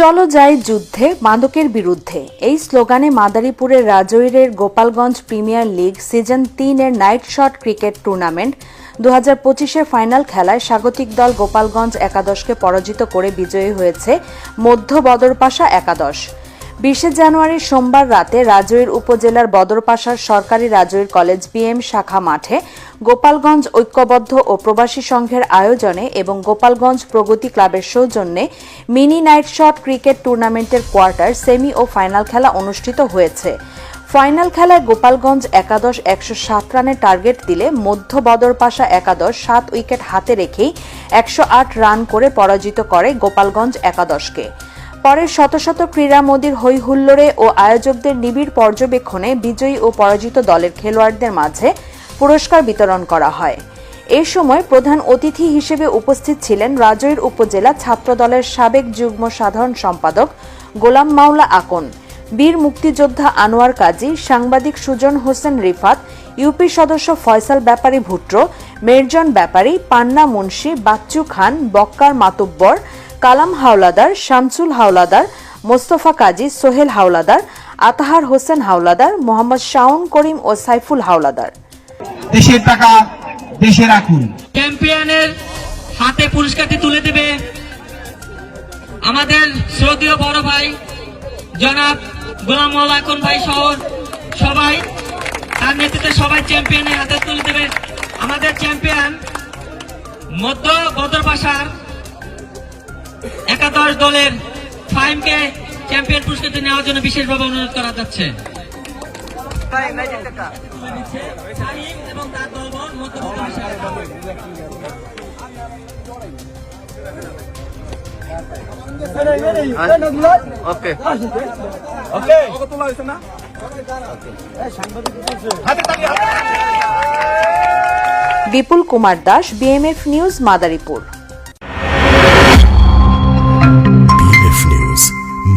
চলো যাই যুদ্ধে মাদকের বিরুদ্ধে। এই স্লোগানে মাদারীপুরের রাজৈরের গোপালগঞ্জ প্রিমিয়ার লিগ সিজন তিন এর নাইট শট ক্রিকেট টুর্নামেন্ট দু হাজার পঁচিশের ফাইনাল খেলায় স্বাগতিক দল গোপালগঞ্জ একাদশকে পরাজিত করে বিজয়ী হয়েছে মধ্য বদরপাশা একাদশ। বিশে জানুয়ারি সোমবার রাতে রাজৈর উপজেলার বদরপাশার সরকারি রাজৈর কলেজ বিএম শাখা মাঠে গোপালগঞ্জ ঐক্যবদ্ধ ও প্রবাসী সংঘের আয়োজনে এবং গোপালগঞ্জ প্রগতি ক্লাবের সৌজন্যে মিনি নাইট শট ক্রিকেট টুর্নামেন্টের কোয়ার্টার সেমি ও ফাইনাল খেলা অনুষ্ঠিত হয়েছে। ফাইনাল খেলায় গোপালগঞ্জ একাদশ একশো সাত রানের টার্গেট দিলে মধ্য বদরপাশা একাদশ সাত উইকেট হাতে রেখেই একশো আট রান করে পরাজিত করে গোপালগঞ্জ একাদশকে। পরে শত শত ক্রীড়া মোদীর হৈ হুল্লোড়ে ও আয়োজকদের নিবিড় পর্যবেক্ষণে বিজয়ী ও পরাজিত দলের খেলোয়াড়দের মাঝে পুরস্কার বিতরণ করা হয়। এ সময় প্রধান অতিথি হিসেবে উপস্থিত ছিলেন রাজৈর উপজেলা ছাত্রদলের সাবেক যুগ্ম সাধারণ সম্পাদক গোলাম মাওলা আকন, বীর মুক্তিযোদ্ধা আনোয়ার কাজী, সাংবাদিক সুজন হোসেন রিফাত, ইউপি সদস্য ফয়সাল ব্যাপারী ভুট্টো, মেরজন ব্যাপারী, পান্না মুন্সি, বাচ্চু খান, বক্কার মাতুব্বর কালাম হাওলাদার শামসুল হাওলাদার মোস্তফা কাজী সোহেল হাওলাদার আতাহার হোসেন হাওলাদার মোহাম্মদ শাওন করিম ও সাইফুল হাওলাদার। দেশের টাকা দেশে রাখুন। চ্যাম্পিয়নের হাতে পুরস্কারটি তুলে দেবে আমাদের শ্রদ্ধীয় বড় ভাই জনাব গোলাম মোল্লা এখন ভাই সহ সবাই। তার নেতৃত্বে সবাই চ্যাম্পিয়নের হাতে তুলে দেবে। আমাদের চ্যাম্পিয়ন মধ্য বদরবাসার একাদশ দলের ফাইমকে চ্যাম্পিয়ন পুরস্কারটি নেওয়ার জন্য বিশেষভাবে অনুরোধ করা যাচ্ছে। এবং তার দলবল মধ্য বদরবাসার বিপুল কুমার দাস বিএমএফ নিউজ মাদারীপুর।